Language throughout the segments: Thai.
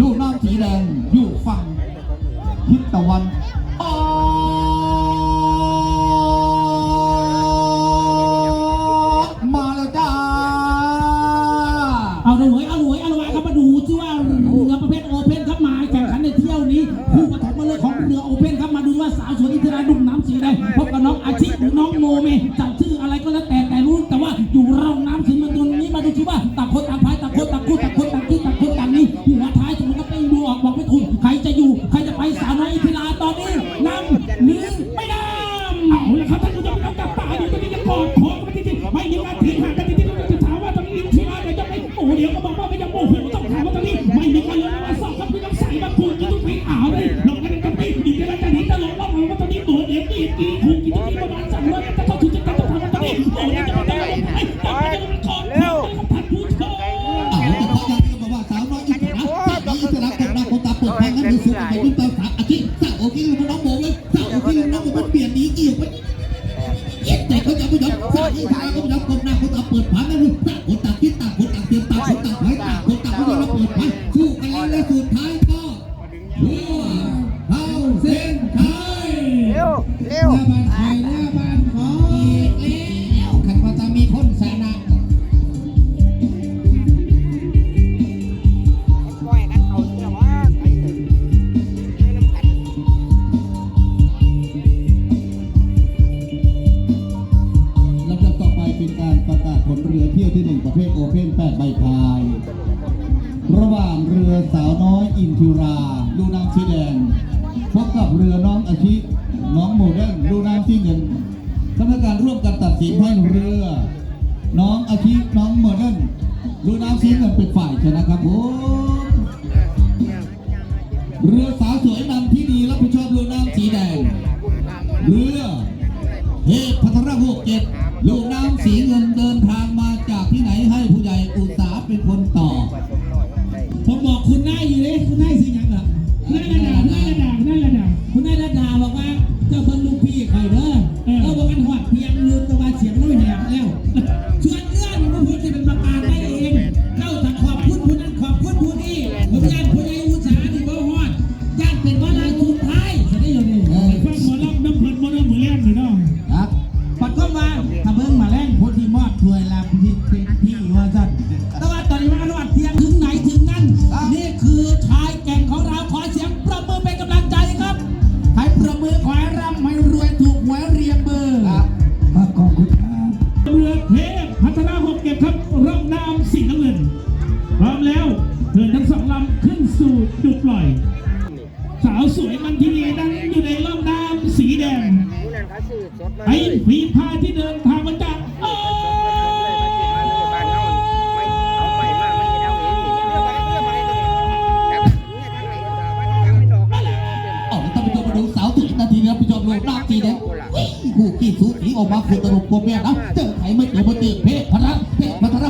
ลูกน้องสีแดงอยู่ฝั่งทิศตะวัน หลาย ลูกเตาสามอาทิตย์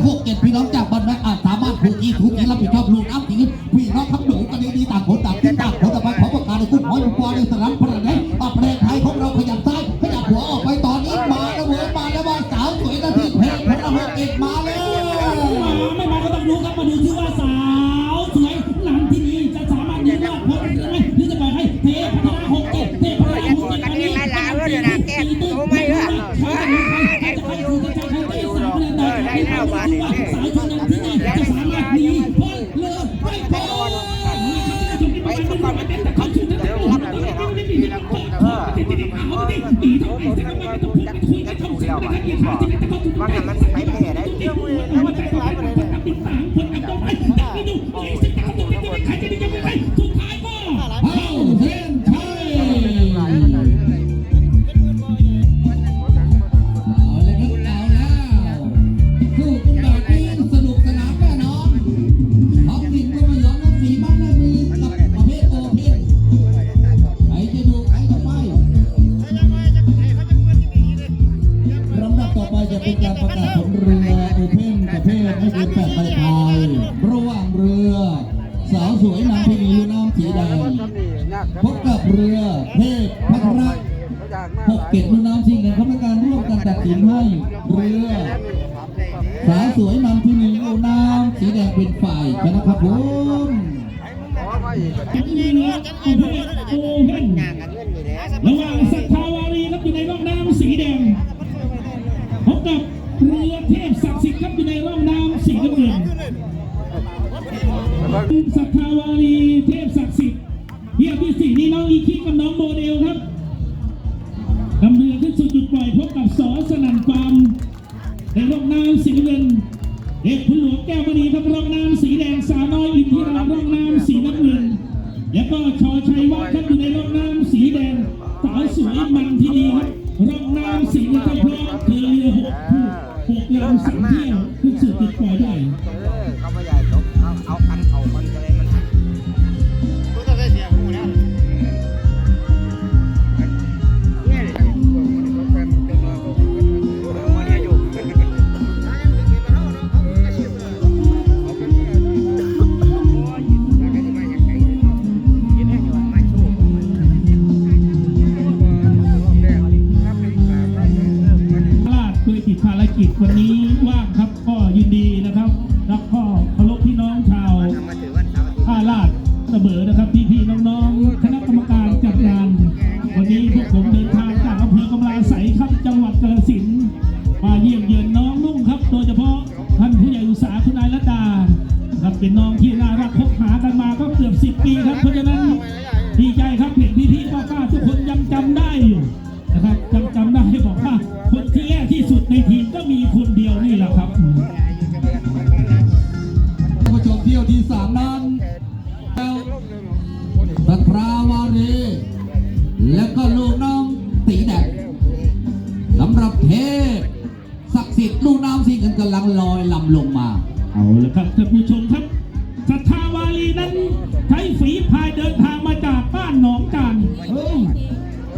พวกเก็บพี่น้องจาก ไปแล้วบาดนี้วมาอย่าไปเสียอย่าไปเอียไปสมัครเขาถึงจะรับแบบนี้เนาะมีนักบุญแต่ว่าเขาต้องการจัดจัดถูกแล้วอะว่างั้นมัน สวยนำที่หนึ่งโอน้ำสีแดงเป็นฝ่ายชนะครับผมระหว่างสักคาวารีครับอยู่ในร่องน้ำสีแดงพบกับเรือเทพศักดิ์สิทธิ์ครับอยู่ในร่องน้ำสีน้ำเงินสักคาวารีเทพศักดิ์สิทธิ์เยี่ยมที่สี่นี่น้องอีคิกับน้องโมเดลครับนำเรือขึ้นสู่จุดปล่อยพบกับสอสนันฟาร์ม ในร่องน้ำสีเงินเอกคุณหลวงแก้วมณีครับร่องน้ำสีแดงสาวน้อยอินทิราร่องน้ำสีน้ำเงินแล้วก็ชอชัยวัฒน์ครับอยู่ในร่องน้ำสีแดงสาวสวยมันที่ดีครับร่องน้ำสีเงินพร้อมคือเรือหกคู่หกลำสามเที่ยวขึ้นสู่จุดต่อได้ เยือนน้องนุ่งครับ โดยเฉพาะท่านผู้ใหญ่อุตสาหคุณนายรัตดาครับเป็นน้องที่น่ารักคบหากันมาก็เกือบสิบปีครับเพราะฉะนั้น กดิ์สิทธิ์ลูกน้ำสีเงินกำลังลอยลำลงมา เอาละครับท่านผู้ชมครับศรัทธาวารีนั้นใช้ฝีพายเดินทางมาจากบ้านหนองจาน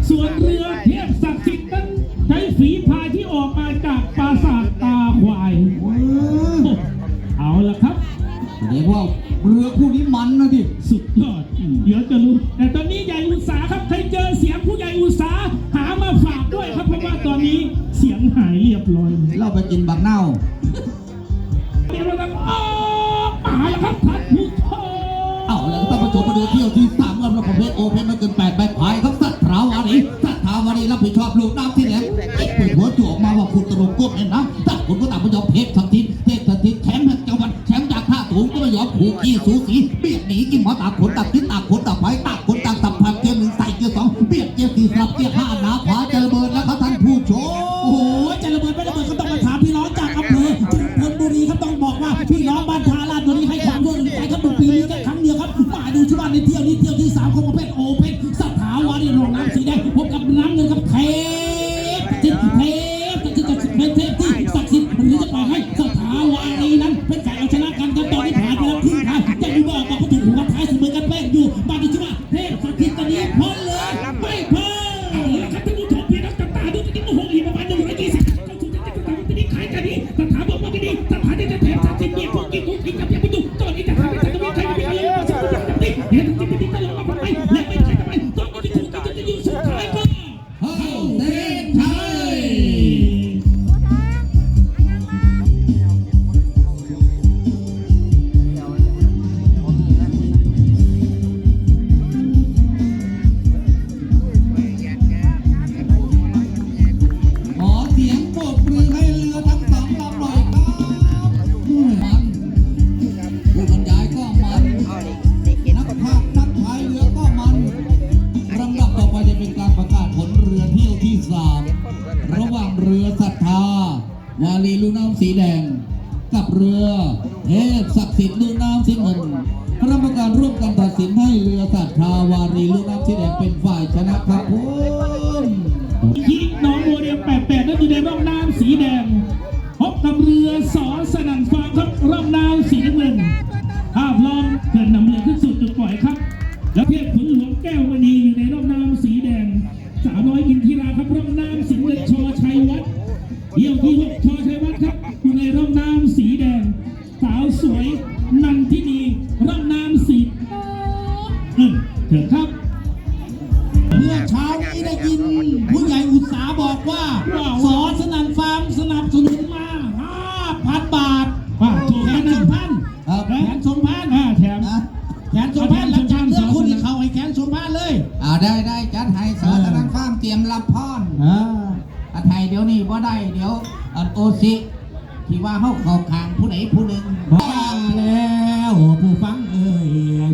ส่วนเรือเทพศักดิ์สิทธิ์นั้นใช้ฝีพายที่ออกมาจากปราสาทตาควายโอ้เอาละครับแสดงว่าเรือคู่นี้ หายเรียบร้อยเราไปกินบักเน่าเดี๋ยวเราจะออกมาแล้วครับท่านผู้ชมเอาแล้วท่านผู้ชมมาดูเที่ยวที่สามกันประเภทโอเพนไม่เกินแปดใบพายครับสัตว์ราวารีสัตว์ราวารีรับผิดชอบลูกน้ำที่แหลมไอ้เปิดหัวจู่ออกมาว่าคุณตลกก้มเนี่ยนะแต่คุณก็ต่างผู้ชมเทพทันทินเทพทันทินแชมป์แห่งจังหวัดแชมป์จากท่าสูงก็ไม่ยอมผูกขี้สูสีเบียดหนีกินหมอตากขนตากทิศตากขนตากไผ่ตากขนตากสัมผัสเกียร์หนึ่งใส่เกียร์สองเบียดเกียร์สี่สลับเกียร์ห้า ไม่ระเบิดก็ต้องมาถ สีแดง กับเรือเทพศักดิ์สิทธิ์ลูกน้ำสีเงินคณะกรรมการร่วมกันตัดสินให้เรือสัตว์ทาวารีลูกน้ำสีแดงเป็นฝ่ายชนะครับผมที่น้องโมเดล88นั่นอยู่ในร่องน้ำสีแดงพบกับเรือสอสนั่นฟาร์มครับร่องน้ำสีน้ำเงิน มรับพรเอออันไทยเดี๋ยวนี้บ่ได้เดี๋ยวอันโอซิที่ว่าเขาเข้าข้างผู้ไหนผู้หนึ่งบ้าแล้วผู้ฟังเอ่ย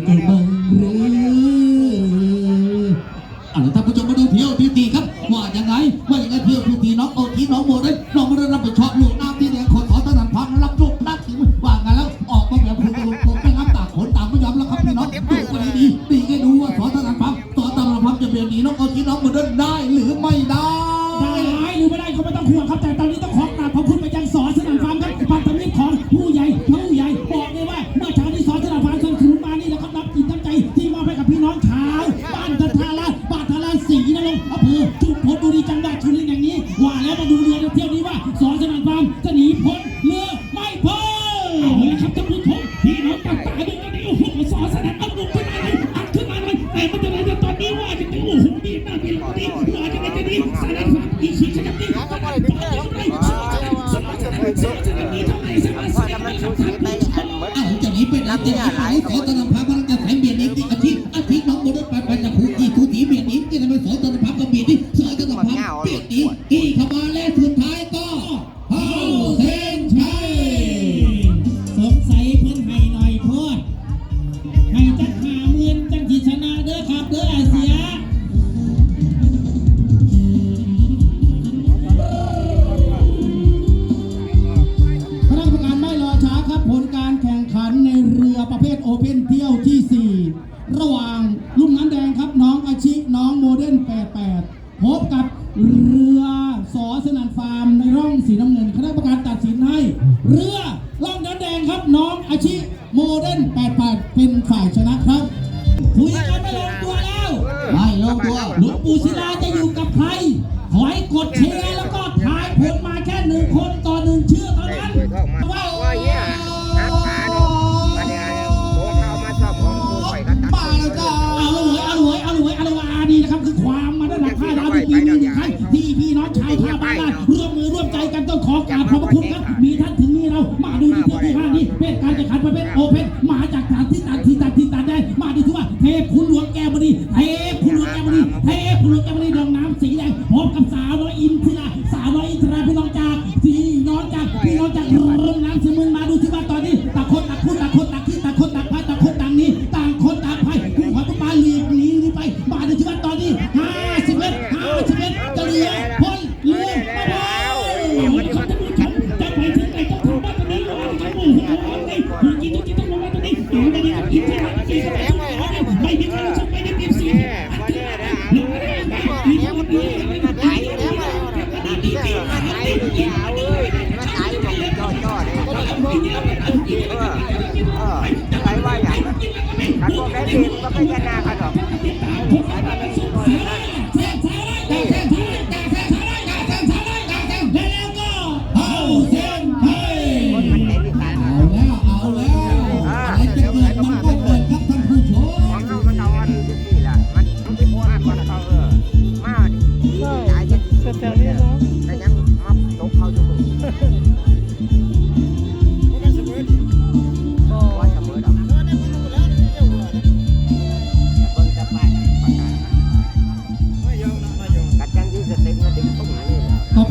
จงเบิ่งหรือเอาล่ะท่านผู้ชมมาดูเที่ยวที่ตีครับว่ายังไงว่ายังไงเที่ยวที่ตีน้องโอทีน้องโมได้ อีกอีขบาแรกคือ สนันฟาร์มในร่องสีน้ำเงินคณะกรรมการตัดสินให้ เรือ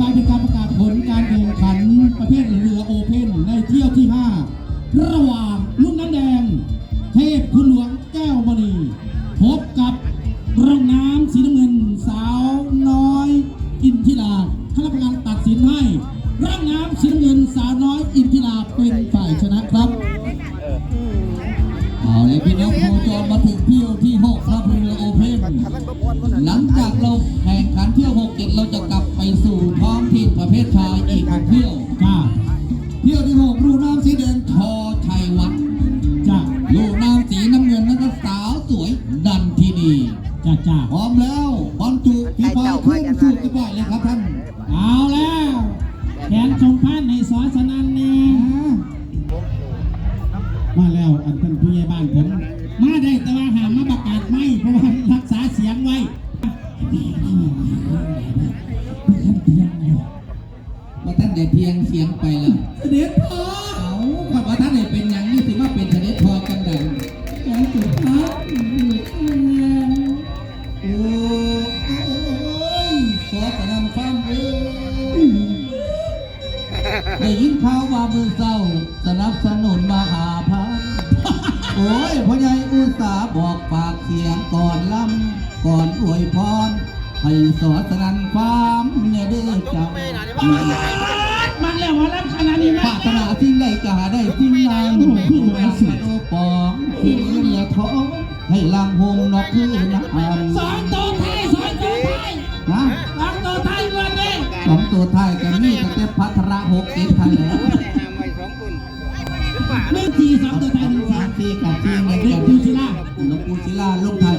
പാർട്ടിക്കാർ ขันเที่ยว67เราจะกลับไปสู่ท้องถิ่นประเภทชายอีกหนเที่ยวจ้าเที่ยวที่หกลูน้ำสีแดงทอไทยวัฒน์จ้าลูน้ำสีน้ำเงินนั้นก็สาวสวยดันทีดีจ้าจ้าพร้อมแล้วบอลจุฝีพายขึ้นสูตรกันไปเลยครับท่านเอาแล้วแขนชงพันในสอสนันแน่มาแล้วอันท่านผู้ใหญ่บ้านผมมาได้แต่ว่าหามาประกาศไม่เพราะว่ารักษาเสียงไว้่เพียงเสียงไปล่ะเสด็จพ่อเอาขัว่าท่านเนี่ยเป็นยังนี่ถือว่าเป็นเสด็จพ่อกันดังอย่างสุดท้ายโอ้ยสอดกระนำฟ้ามเอ้ยได้ยินข่าวว่ามือเศร้าสนับสนุนมหาพันโอ้ยพ่อใหญ่อุตสาบอกปากเสียงก่อนลำก่อนอวยพรให้สอดสนันความเนี่ยเด้อจ้า มันแล้วว่ารับขนาดนี้ปนะรารถนาสิ่งใดก็หาได้สิ่งนั้นผู้รักโอปองคือเรือท้องให้ลางหงนอกคือน้ำสองตัวไทยสองตัวไทยนะสองตัวไทยวันนี้สองตัวท้ายกันนี่ก็เต็พัทระหกเอ็ดไทยแล้วหนึ่งทีสองตัวไทยหนึ่งทีสามสี่กับสี่เงินเด็กักนดูสิล่ะหลวงปู่ศิลาลงท้าย